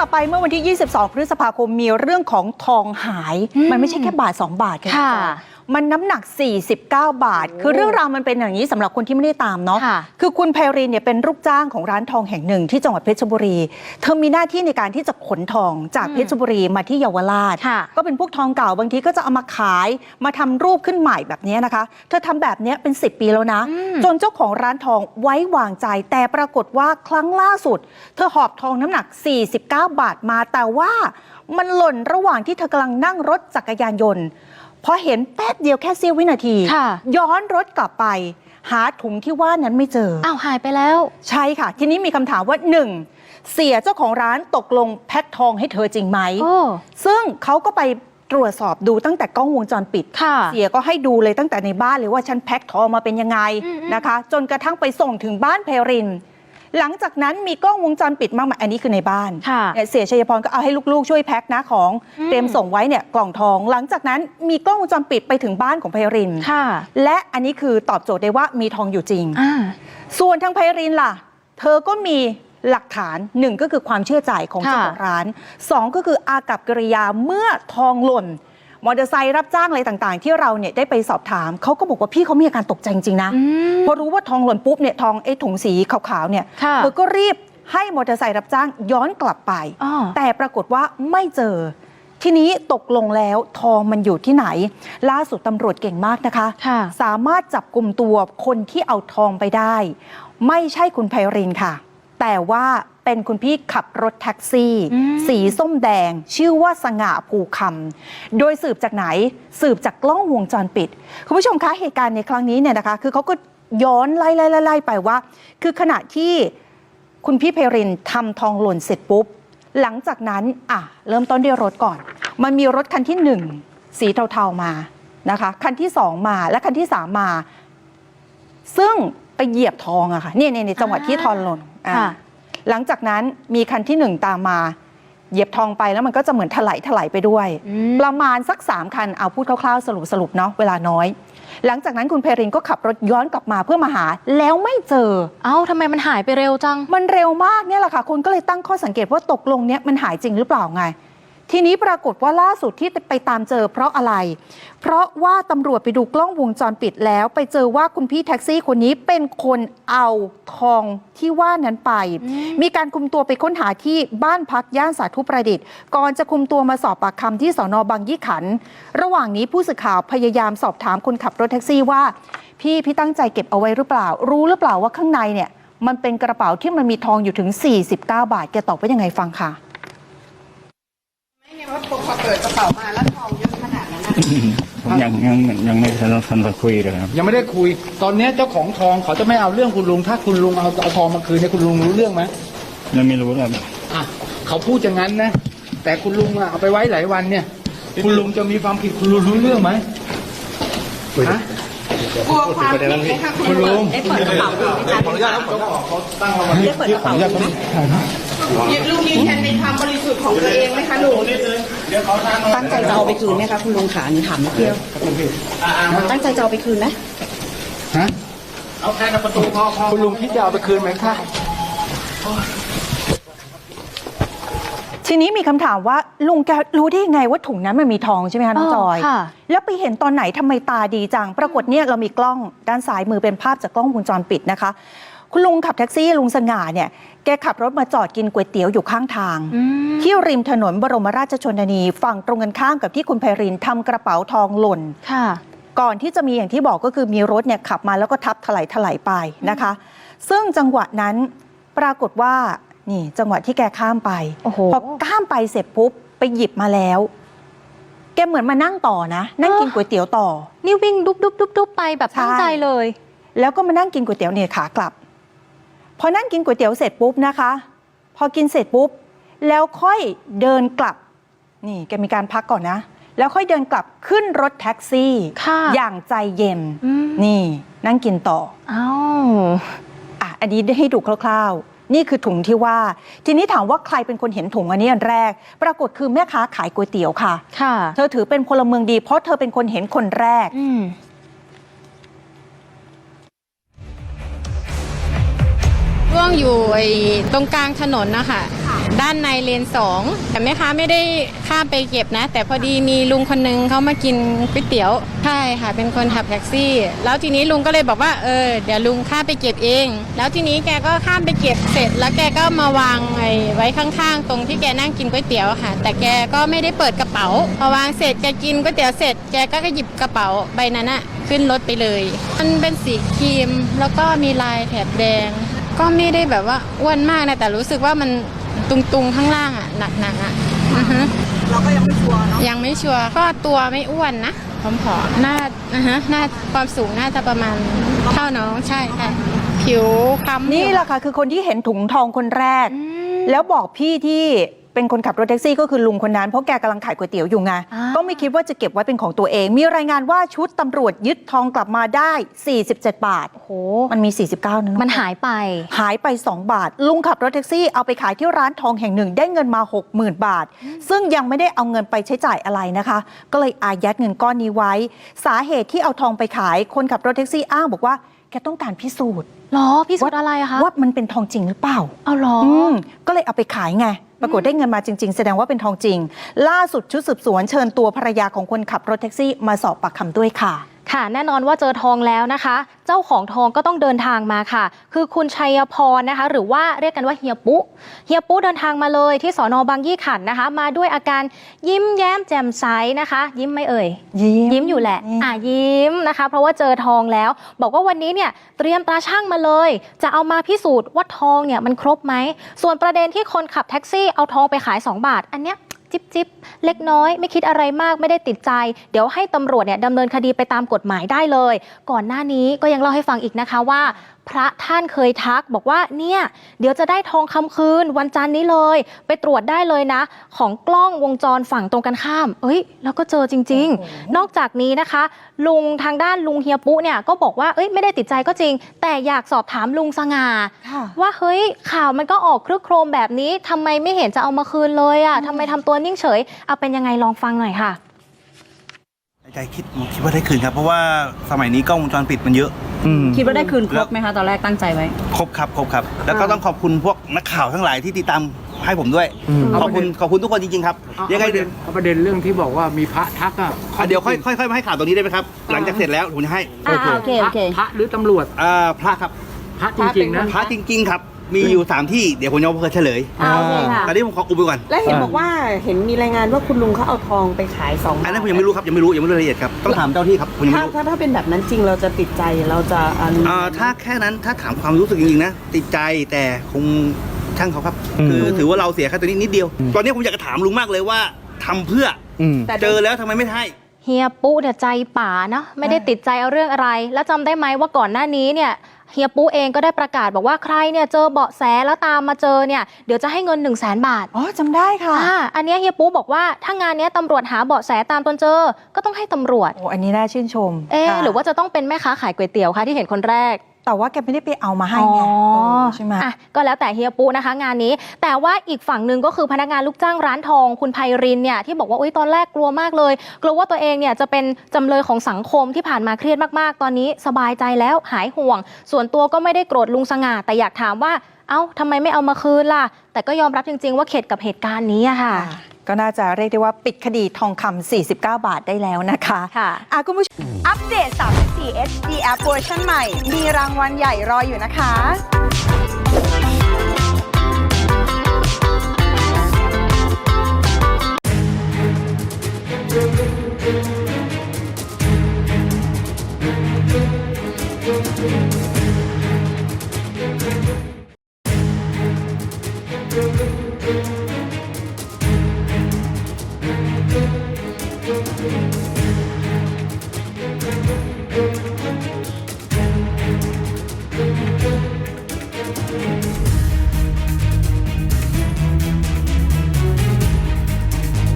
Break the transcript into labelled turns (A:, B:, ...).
A: ลับไปเมื่อวันที่ 22 พฤษภาคมมีเรื่องของทองหาย
B: อืม
A: มันไม่ใช่แค่บาท 2 บาทแค่
B: ค่ะ
A: มันน้ำหนัก 49 บาท คือเรื่องราวมันเป็นอย่างนี้สำหรับคนที่ไม่ได้ตามเนาะ
B: ค่ะ
A: คือคุณไพรินเนี่ยเป็นลูกจ้างของร้านทองแห่งหนึ่งที่จังหวัดเพชรบุรี เธอมีหน้าที่ในการที่จะขนทองจาก
B: อืม
A: เพชรบุรีมาที่เยาวราช
B: ค่ะ
A: ก็เป็นพวกทองเก่าบางทีก็จะเอามาขายมาทำรูปขึ้นใหม่แบบนี้นะคะ เธอทำแบบนี้เป็น 10 ปีแล้วนะ
B: อืม
A: จนเจ้าของร้านทองไว้วางใจ แต่ปรากฏว่าครั้งล่าสุด เธอหอบทองน้ำหนัก 49 บาทมาแต่ว่ามันหล่นระหว่างที่เธอกำลังนั่งรถจักรยานยนต์ พอเห็นแป๊บเดียวแค่เสี้ยววินาที
B: ค่ะ
A: ย้อนรถกลับไป หาถุงที่ว่านั้นไม่เจอ
B: อ้าวหายไปแล้ว
A: ใช่ค่ะ ทีนี้มีคำถามว่า 1. เสียเจ้าของร้านตกลงแพ็คทองให้เธอจริงไหม
B: โอ้
A: ซึ่งเขาก็ไปตรวจสอบดูตั้งแต่กล้องวงจรปิด
B: ค่ะ
A: เสียก็ให้ดูเลยตั้งแต่ในบ้านเลยว่าฉันแพ็คทองมาเป็นยังไง
B: อืมๆ
A: นะคะ จนกระทั่งไปส่งถึงบ้านเพริน หลังจากนั้นมีกล้องวงจรปิดมากมายอันนี้คือในบ้าน
B: ค่ะ
A: เนี่ยเสียชัยพรก็เอาให้ลูกๆ ช่วยแพ็คนะของ
B: อืม
A: เตรียมส่งไว้เนี่ยกล่องทอง หลังจากนั้นมีกล้องวงจรปิดไปถึงบ้านของเพริน
B: ค่ะ
A: และอันนี้คือตอบโจทย์ได้ว่ามีทองอยู่จริง
B: อ่า
A: ส่วนทางไพรินล่ะ เธอก็มีหลักฐานหนึ่งก็คือความเชื่อใจของเจ้า
B: ค่ะ
A: ของร้านสองก็คืออากับกิริยาเมื่อทองหล่น มอเตอร์ไซค์รับจ้างอะไรต่างๆ ที่เราเนี่ยได้ไปสอบถามเขาก็บอกว่าพี่เขามีอาการตกใจจริงๆนะ
B: อืม
A: พอรู้ว่าทองหล่นปุ๊บเนี่ยทองไอ้ถุงสีขาวๆเนี่ย
B: ค่ะ
A: เธอก็รีบให้มอเตอร์ไซค์รับจ้างย้อนกลับไป
B: อ๋อ
A: แต่ปรากฏว่าไม่เจอ ทีนี้ตกลงแล้วทองมันอยู่ที่ไหน ล่าสุดตำรวจเก่งมากนะคะ
B: ค่ะ
A: สามารถจับกลุ่มตัวคนที่เอาทองไปได้ ไม่ใช่คุณไพรินค่ะ แต่ว่าเป็นคุณพี่ขับรถแท็กซี่
B: อืม
A: สีส้มแดง ชื่อว่าสง่าภูคำโดยสืบจากไหนสืบจากกล้องวงจรปิด คุณผู้ชมคะเหตุการณ์ในครั้งนี้เนี่ยนะคะ คือเขาก็ย้อนไล่ไล่ไล่ไล่ไปว่า คือขณะที่คุณพี่ไพรินทำทองหล่นเสร็จปุ๊บ หลังจากนั้นอะเริ่มต้นด้วยรถก่อน มันมีรถคันที่หนึ่งสีเทาๆมานะคะ คันที่สองมาและคันที่สามมา ซึ่งไปเหยียบทองอะค่ะเนี่ยในในจังหวะที่ทองหล่น อะ
B: ค่ะ
A: หลังจากนั้นมีคันที่หนึ่งตามมา เหยียบทองไปแล้วมันก็จะเหมือนถลายถลายไปด้วย
B: อืม
A: ประมาณสักสามคัน เอาพูดคร่าวๆ สรุปสรุปเนาะเวลาน้อย หลังจากนั้นคุณเพรินก็ขับรถย้อนกลับมาเพื่อมาหา แล้วไม่เจอ
B: เอ้าทำไมมันหายไปเร็วจัง
A: มันเร็วมากเนี่ยแหละค่ะ คนก็เลยตั้งข้อสังเกตว่าตกลงเนี่ยมันหายจริงหรือเปล่าไง ทีนี้ปรากฏว่าล่าสุดที่ไปตามเจอเพราะอะไร เพราะว่าตำรวจไปดูกล้องวงจรปิดแล้ว ไปเจอว่าคุณพี่แท็กซี่คนนี้เป็นคนเอาทองที่ว่านั้นไป
B: อืม
A: มีการคุมตัวไปค้นหาที่บ้านพักย่านสาธุประดิษฐ์ ก่อนจะคุมตัวมาสอบปากคำที่สอนอบางยี่ขัน ระหว่างนี้ผู้สื่อข่าวพยายามสอบถามคนขับรถแท็กซี่ว่า พี่พี่ตั้งใจเก็บเอาไว้หรือเปล่า รู้หรือเปล่าว่าข้างในเนี่ยมันเป็นกระเป๋าที่มันมีทองอยู่ถึง 49 บาท แกตอบว่ายังไงฟังค่ะ
C: ไม่ไงว่า พอเปิดกระเป๋ามาแล้วทองเยอะขนาดนั้นนะ
D: ผมยังยังยังไม่ทันทันได้คุยเลยครับ
E: ยังไม่ได้คุย ตอนเนี้ยเจ้าของทองเขาจะไม่เอาเรื่องคุณลุง ถ้าคุณลุงเอาเอาทองมาคืนเนี่ยคุณลุงรู้เรื่องไหม
D: ยังไม่รู้ครับ
E: อะเขาพูดอย่างนั้นนะ แต่คุณลุงอะเอาไปไว้หลายวันเนี่ย คุณลุงจะมีความผิดคุณลุงรู้เรื่องไหมฮะ
C: กลัวความผิดไหมคะคุ
E: คุณณ
C: ลุ
E: ลุ
C: ง
E: ง
C: ได้เปิดกระเป๋าดูไหมคะ
E: ขออนุญาตครับได้เปิดกระเป๋าดูไหม
C: ลุงยืนยันในความบริสุทธิ์ของตัวเองไหมคะลุง
F: ตั้งใจจะเอาไปคืนไหมคะคุณลุงขาหนูถามนิดเดียวตั้งใจจะเอาไปคืนไหม
E: ฮะเอาแค่ประตูพอคุณลุงคิดจะเอาไปคืนไหมคะ
A: ทีนี้มีคำถามว่าลุงแกรู้ได้ยังไงว่าถุงนั้นมันมีทองใช่ไหมคะน้อง
B: เออ
A: จอย
B: ค่ะ
A: แล้วไปเห็นตอนไหนทำไมตาดีจัง ปรากฏเนี่ยเรามีกล้องด้านซ้ายมือเป็นภาพจากกล้องวงจรปิดนะคะ คุณลุงขับแท็กซี่ลุงสง่าเนี่ยแกขับรถมาจอดกินก๋วยเตี๋ยวอยู่ข้างทาง
B: อืม
A: ที่ริมถนนบรมราชชนนีฝั่งตรงกันข้ามกับที่คุณไพรินทำกระเป๋าทองหล่น
B: ค่ะ
A: ก่อนที่จะมีอย่างที่บอกก็คือมีรถเนี่ยขับมาแล้วก็ทับถลายถลายไปนะคะ ซึ่งจังหวะนั้นปรากฏว่านี่จังหวะที่แกข้ามไป
B: โอ้โห
A: พอข้ามไปเสร็จปุ๊บไปหยิบมาแล้วแกเหมือนมานั่งต่อนะ นั่งกินก๋วยเตี๋ยวต่อ
B: นี่วิ่งดุบดุบดุบดุบไปแบบตั้ง
A: ใช่
B: ใจเลย
A: แล้วก็มานั่งกินก๋วยเตี๋ยวเนี่ยขากลับ พอนั่งกินก๋วยเตี๋ยวเสร็จปุ๊บนะคะ พอกินเสร็จปุ๊บ แล้วค่อยเดินกลับ นี่แกมีการพักก่อนนะ แล้วค่อยเดินกลับขึ้นรถแท็กซี่
B: ค่ะ
A: อย่างใจเย็น
B: อืม
A: นี่นั่งกินต่อ
B: เอ้า
A: อะอันนี้ได้ให้ดูคร่าวๆ นี่คือถุงที่ว่า ทีนี้ถามว่าใครเป็นคนเห็นถุงอันนี้อันแรก ปรากฏคือแม่ค้าขายก๋วยเตี๋ยวค่ะ
B: ค่ะ
A: เธอถือเป็นพลเมืองดีเพราะเธอเป็นคนเห็นคนแรก
B: อืม
G: วงอยู่ไอ้ตรงกลางถนนนะคะด้านในเลนสองแต่แม่ค้าไม่ได้ข้ามไปเก็บนะ แต่พอดีมีลุงคนนึงเขามากินก๋วยเตี๋ยวใช่ค่ะเป็นคนขับแท็กซี่ แล้วทีนี้ลุงก็เลยบอกว่าเออเดี๋ยวลุงข้ามไปเก็บเอง แล้วทีนี้แกก็ข้ามไปเก็บเสร็จ แล้วแกก็มาวางไอ้ไว้ข้างๆ ตรงที่แกนั่งกินก๋วยเตี๋ยวค่ะ แต่แกก็ไม่ได้เปิดกระเป๋าพอวางเสร็จแกกินก๋วยเตี๋ยวเสร็จแกก็หยิบกระเป๋าใบนั้นอะขึ้นรถไปเลย มันเป็นสีครีมแล้วก็มีลายแถบแดง ก็ไม่ได้แบบว่าอ้วนมากนะแต่รู้สึกว่ามันตุงๆข้างล่างอะหนักๆอะอือฮึ
F: เราก็ยังไม่ชัวร์เนาะ
G: ยังไม่ชัวร์ก็ตัวไม่อ้วนนะผอมๆหน้านะฮะหน้าความสูงน่าจะประมาณเท่าน้องใช่ค่ะผิวคล้ำ
A: นี่แหละค่ะคือคนที่เห็นถุงทองคนแรก
B: อืม
A: แล้วบอกพี่ที่ เป็นคนขับรถแท็กซี่ก็คือลุงคนนั้นเพราะแกกำลังขายก๋วยเตี๋ยวอยู่ไง
B: อ่า
A: ก็ไม่คิดว่าจะเก็บไว้เป็นของตัวเอง มีรายงานว่าชุดตำรวจยึดทองกลับมาได้ 47 บาท
B: โอ้โห
A: มันมี 49นะเอะ
B: มันหายไป
A: หายไป 2 บาท ลุงขับรถแท็กซี่เอาไปขายที่ร้านทองแห่งหนึ่ง ได้เงินมา 60,000 บาท ซึ่งยังไม่ได้เอาเงินไปใช้จ่ายอะไรนะคะ ก็เลยอายัดเงินก้อนนี้ไว้ สาเหตุที่เอาทองไปขาย คนขับรถแท็กซี่อ้างบอกว่าแกต้องการพิสูจน์
B: หรอ พี่สุดอะไรอะคะ
A: ว่ามันเป็นทองจริงหรือเปล่า
B: เอาหรอ
A: อืมก็เลยเอาไปขายไง ปรากฏได้เงินมาจริง ๆ แสดงว่าเป็นทองจริง ล่าสุดชุดสืบสวนเชิญตัวภรรยาของคนขับรถแท็กซี่มาสอบปากคำด้วยค่ะ
B: ค่ะแน่นอนว่าเจอทองแล้วนะคะ เจ้าของทองก็ต้องเดินทางมาค่ะ คือคุณชัยพรนะคะ หรือว่าเรียกกันว่าเฮียปุ๊เฮียปุ๊เดินทางมาเลยที่สอนอบางยี่ขันธ์นะคะ มาด้วยอาการยิ้มแย้มแจ่มใสนะคะ ยิ้มไหม่เอ่ย
A: ยิ้ม
B: ยิ้มอยู่แหละ
A: นี่
B: อะยิ้มนะคะ เพราะว่าเจอทองแล้ว บอกว่าวันนี้เนี่ยเตรียมตาช่างมาเลย จะเอามาพิสูจน์ว่าทองเนี่ยมันครบไหมส่วนประเด็นที่คนขับแท็กซี่เอาทองไปขาย 2 บาท อันเนี้ย จิบจิบเล็กน้อย ไม่คิดอะไรมากไม่ได้ติดใจ เดี๋ยวให้ตำรวจเนี่ยดำเนินคดีไปตามกฎหมายได้เลย ก่อนหน้านี้ก็ยังเล่าให้ฟังอีกนะคะว่า พระท่านเคยทักบอกว่าเนี่ยเดี๋ยวจะได้ทองคำคืนวันจันทร์นี้เลย ไปตรวจได้เลยนะ ของกล้องวงจรฝั่งตรงกันข้าม เอ้ย แล้วก็เจอจริง ๆ นอกจากนี้นะคะ ลุงทางด้านลุงเฮียปุ๊เนี่ยก็บอกว่าเอ้ยไม่ได้ติดใจก็จริง แต่อยากสอบถามลุงสง่า
A: ค่ะ
B: ว่าเฮ้ยข่าวมันก็ออกครึกโครมแบบนี้ทำไมไม่เห็นจะเอามาคืนเลยอะ่ะทำไมทำตัวนิ่งเฉย เอาเป็นยังไงลองฟังหน่อยค่ะ
H: ใจคิดคิดว่าได้คืนครับ เพราะว่าสมัยนี้กล้องวงจรปิดมันเยอะอืม
F: คิดว่าได้คืนครบไหมคะตอนแรกตั้งใจไว้
H: ครบครับครบครับ แล้วก็ต้องขอบคุณพวกนักข่าวทั้งหลายที่ติดตามให้ผมด้วย ขอบคุณขอบคุณทุกคนจริงๆครับ
E: เอา
H: ยังไง
E: ประ
H: เดี๋
E: เด็
H: ย
E: นเอาประเด็นเรื่องที่บอกว่ามีพระทักอะ
H: วเดี๋ยวค่อยค่อยค่อยมาให้ข่าวตรงนี้ได้ไหมครับ หลังจากเสร็จแล้วผมจะให้
F: อ่าโอเคโอเค
E: พระหรือตำรวจ
H: อ่าพระครับ
E: พระจริงๆนะ
H: พระจริง ๆ ครับ มีอยู่สามที่เดี๋ยวผมจะเอาเพื่อเฉลย
F: อ่าโอเคค่ะ
H: ตอนนี้ผมขออุบไปก่อน
F: และเห็นบอกว่าเห็นมีรายงานว่าคุณลุงเขาเอาทองไปขายสอง
H: อันนั้นผมยังไม่รู้ครับยังไม่รู้ยังไม่รู้รายละเอียดครับต้องถามเจ้าที่ครับผมยัง
F: ถ้า
H: ไม่รู้
F: ถ้าถ้าเป็นแบบนั้นจริงเราจะติดใจเราจะอัน
H: อ่าถ้าแค่นั้นถ้าถามความรู้สึกจริงๆนะติดใจแต่คงช่างเขาครับคือถือว่าเราเสียแค่ตัวนี้นิดเดียว ตอนนี้ผมอยากจะถามลุงมากเลยว่าทำเพื่ออ
F: แต่
H: เจอแล้วทำไมไม่ให้
B: เฮียปุ๊เนี่ยใจป่าเนาะไม่ได้ติดใจเอาเรื่องอะไร แล้วจำได้ไหมว่าก่อนหน้านี้เนี่ย เฮียปุ๊เองก็ได้ประกาศบอกว่าใครเนี่ยเจอเบาะแสแล้วตามมาเจอเนี่ยเดี๋ยวจะให้เงิน1นึ่งแสนบาท
A: อ๋อจำได้ค่ะ
B: อ่าอันเนี้ยเฮียปุ๊บอกว่าถ้างานเนี้ยตำรวจหาเบาะแสตามตนเจอ ก็ต้องให้ตำรวจ
A: โอ้อันนี้น่าชื่นชม
B: เอ๊ะ
A: ค่ะ
B: หรือว่าจะต้องเป็นแม่ค้าขายก๋วยเตี๋ยวคะที่เห็นคนแรก
A: แต่ว่าแกไม่ได้ไปเอามาให้ไง
B: อ๋อ
A: เออใช่ไหม
B: อะก็แล้วแต่เฮียปุ๊นะคะ งานนี้ แต่ว่าอีกฝั่งหนึ่งก็คือพนักงานลูกจ้างร้านทอง คุณไพรินเนี่ยที่บอกว่าอุ้ยตอนแรกกลัวมากเลย กลัวว่าตัวเองเนี่ยจะเป็นจำเลยของสังคมที่ผ่านมาเครียดมากๆ ตอนนี้สบายใจแล้วหายห่วง ส่วนตัวก็ไม่ได้โกรธลุงสง่าแต่อยากถามว่าเอ้าทำไมไม่เอามาคืนล่ะ แต่ก็ยอมรับจริง ๆ ว่าเข็ดกับเหตุการณ์นี้อะค่ะ
A: ก็น่าจะเรียกได้ว่าปิดคดีทองคำ49 บาทได้แล้วนะคะ
B: ค่ะ
A: อาคุณผู้ชม
I: อัปเดต 34 HD App เวอร์ชันใหม่ มีรางวัลใหญ่รออยู่นะคะ
A: Thank you.